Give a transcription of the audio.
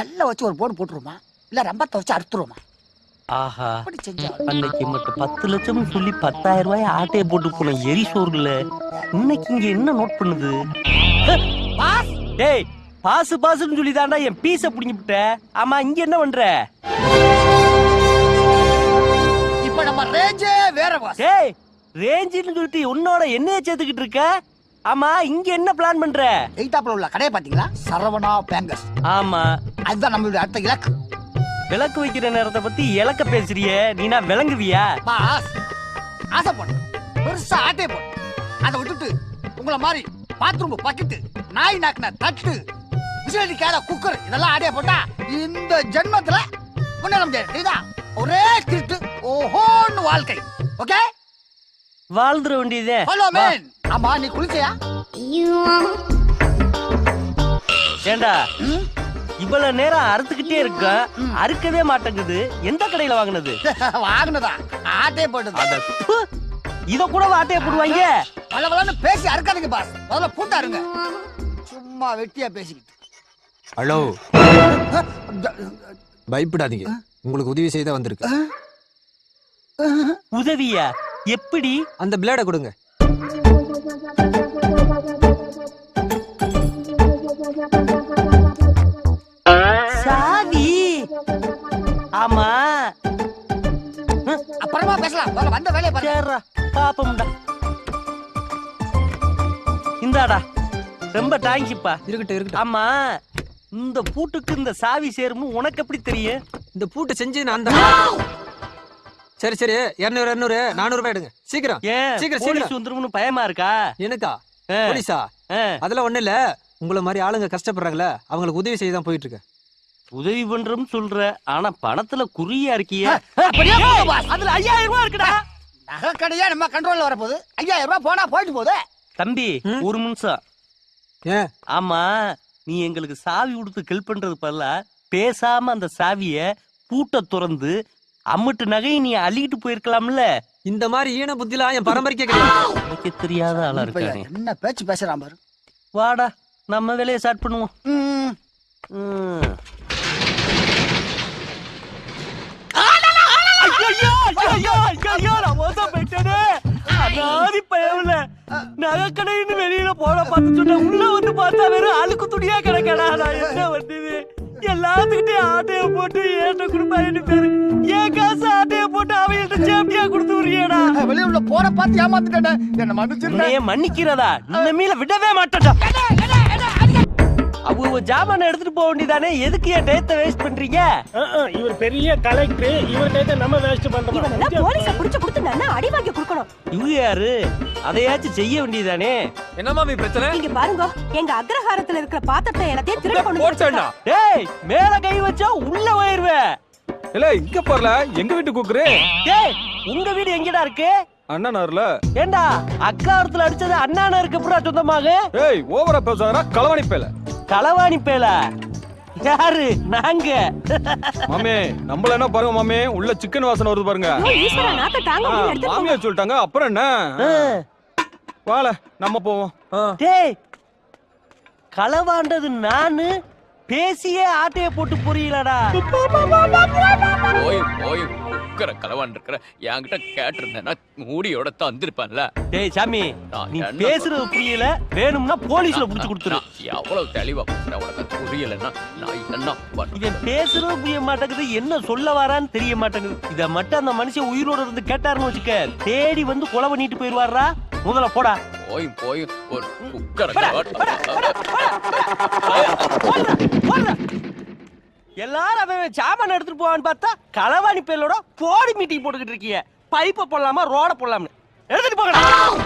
கல்ல வச்சு ஒரு போடு போட்டுருமா? இல்ல ரம்பத்தை வச்சு அறுத்துருமா ஆஹா. அப்படி செஞ்சா அன்னைக்கு மட்டும் பத்து லட்சம் சொல்லி பத்தாயிரம் ரூபாய் ஆட்டையை போட்டு போன எரி சோறுல இன்னைக்கு இங்க என்ன நோட் பண்ணுது? பாஸ்! டேய் பாசு பாசுன்னு சொல்லி தாண்டா என் பீஸ புடிங்கி விட்ட ஆமா இங்க என்ன பண்ற? இப்ப நம்ம ரேஞ்சே வேற பாஸ் டேய் ரேஞ்சுன்னு சொல்லிட்டு உன்னோட என்னைய சேர்த்துக்கிட்டு இருக்க? ஆமா இங்க என்ன பிளான் பண்ற? எய்தாப்புல உள்ள கடையை பாத்தீங்களா சரவணா பேங்கர்ஸ். ஆமா. அதுதான் நம்மளுடைய அடுத்த இலக்கு. விளக்கு வைக்கிற நேரத்தை பத்தி இலக்க பேசுறியே நீனா விளங்குவியா? பாஸ் ஆசைப்படு பெருசா ஆட்டையை போடு. அதை விட்டுட்டு உங்கள மாதிரி பாத்ரூம் பக்கெட்டு நாய் நாக்குன தட்டு விசிலடி கேட குக்கர் இதெல்லாம் ஆடையை போட்டா இந்த ஜென்மத்துல முன்னேற முடியாது ஒரே திருட்டு ஓஹோன்னு வாழ்க்கை. ஓகே? வாழ்ந்துட வேண்டியதே. ஹலோ மேன் ஆமா நீ குளிச்சையா? ஏண்டா? இவ்வளவு நேரம் அறுத்துக்கிட்டே இருக்க அறுக்கவே மாட்டேங்குது. எந்த கடையில வாங்குனது? வாங்கினதா? ஆட்டையை போட்டது. அட ப்பு! இத கூட வாட்டைய போடுவாங்க பல பலன்னு பேசி அறுக்காதீங்க பாஸ் முதல்ல பூட்டாருங்க சும்மா வெட்டியா பேசிக்கிட்டு. ஹலோ. பயப்படாதீங்க. உங்களுக்கு உதவி செய்த வந்திருக்கு உதவியா? எப்படி? அந்த பிளேடை கொடுங்க. சாவி ஆமா. அப்புறமா பேசலாம். முதல்ல வந்த வேலையை சேர்றா பாப்போம்டா. இந்தாடா. ரொம்ப தேங்க்யூப்பா இருக்கட்டும் இருக்கட்டும். ஆமா. இந்த பூட்டுக்கு இந்த சாவி சேரும்னு உனக்கு எப்படி தெரியும்? இந்த பூட்டை செஞ்சு நான் தான் சரி சரி. இருநூறு இருநூறு. நானூறு ரூபாய் எடுங்க. சீக்கிரம். ஏன்? சீக்கிரம், சீக்கிரம். வந்துரும்னு பயமா இருக்கா? எனக்கா போலீஸா. அதெல்லாம் ஒண்ணு இல்ல. உங்களை மாதிரி ஆளுங்க கஷ்டப்படுறாங்களே அவங்களுக்கு உதவி செய்ய தான் போயிட்டு இருக்கேன் உதவி பண்றோம்னு சொல்ற ஆனா பணத்துல குறியா இருக்கிய. அதுல ஐயாயிரம் ரூபாய் இருக்குடா. நகை கடையா நம்ம கண்ட்ரோல்ல வரப்போகுது. ஐயாயிரம் ரூபாய் போனா போயிட்டு போகுது. தம்பி? ஒரு நிமிஷம். ஆமா நீ எங்களுக்கு சாவி கொடுத்து ஹெல்ப் பண்றது பதிலா பேசாம அந்த சாவிய பூட்டை திறந்து அம்மிட்டு நகையை நீ அள்ளிட்டு போயிருக்கலாம்ல இந்த மாதிரி ஈன புத்திலாம் என் பரம்பரைக்கே கிடையாது தெரியாத ஆளா இருக்கானே என்ன பேச்சு பேசுறான் பாரு வாடா நம்ம வேலையை ஸ்டார்ட் பண்ணுவோம். நகைக்கடைன்னு வெளியில போட பார்த்து சொன்னா, உள்ள வந்து பார்த்தா வெறும் அழுக்கு துணியா கிடக்கடா. நான் என்ன பண்ணுது? எல்லாத்துக்கிட்டையும் ஆட்டைய போட்டு ஏன்ட்ட கொடுப்பாயின்னு பேரு. என் காசு ஆட்டைய போட்டு அவங்கள்ட்ட சேஃப்டியா கொடுத்து விடுறியேடா. வெளியூர்ல போற பார்த்து ஏமாத்துட்டேன் என்ன மன்னிச்சிருந்தேன் உன்னைய மன்னிக்கிறதா? இனிமேல விடவே மாட்டேன்டா. அவங்க ஜாமான எடுத்துட்டு போக வேண்டியதானே? எதுக்கு என் டயத்தை வேஸ்ட் பண்றீங்க? இவர் பெரிய கலெக்டர் இவர்கிட்ட நம்ம வேஸ்ட் பண்றோம். போலீஸ புடிச்சு நல்லா அடி வாங்கி கொடுக்கணும். இவங்க யாரு? அதையாச்சும் செய்ய வேண்டியதானே என்ன மாமி பிரச்சனை? இங்க பாருங்க எங்க அக்ரஹாரத்துல இருக்கிற பாத்திரத்தை எல்லாத்தையும் திருட கொண்டு போட்டேன்டா டேய் மேல கை வச்சா உள்ள போயிருவேன் இல்ல இங்க போறல எங்க வீட்டு குக்குரு? டேய் உங்க வீடு எங்கடா இருக்கு? அண்ணனார்ல ஏண்டா அக்காரத்துல அடிச்சது அண்ணான இருக்கு அப்புறம் சொந்தமாக? ஏய் ஓவரா பேசுறாரா களவாணி பேல. களவாணி பேல. யாரு? நாங்க. மாமே நம்மள என்ன பாருங்க மாமே உள்ள சிக்கன் வாசனை வருது பாருங்க. மாமியார் சொல்லிட்டாங்க அப்புறம் என்ன? வாழ நம்ம போவோம். டேய் களவாண்டது நானு பேசியே ஆட்டைய போட்டு புரியலடா. போய் போய் உக்கர கலவான் இருக்கிற என்கிட்ட கேட்டிருந்தேன்னா மூடியோட தந்திருப்பேன்ல டேய் சாமி நீ பேசுறது புரியல. வேணும்னா போலீஸ்ல புடிச்சு கொடுத்துரு. எவ்வளவு தெளிவா உனக்கு புரியலன்னா நான் என்ன இவன் பேசுறது புரிய மாட்டேங்குது என்ன சொல்ல வரான்னு தெரிய மாட்டேங்குது. இத மட்டும் அந்த மனுஷன் உயிரோட இருந்து கேட்டாருன்னு வச்சுக்க தேடி வந்து கொலை பண்ணிட்டு போயிருவாரா முதல்ல போடா. போய் போய் ஒரு. எல்லாரும் அவன் சாமான் எடுத்துட்டு போவான்னு பார்த்தா களவாணி பேலோட போடி மீட்டிங் போட்டுக்கிட்டு இருக்கீங்க பைப்பை போடலாமா ரோட போடலாம்னு. எடுத்துட்டு போகலாம்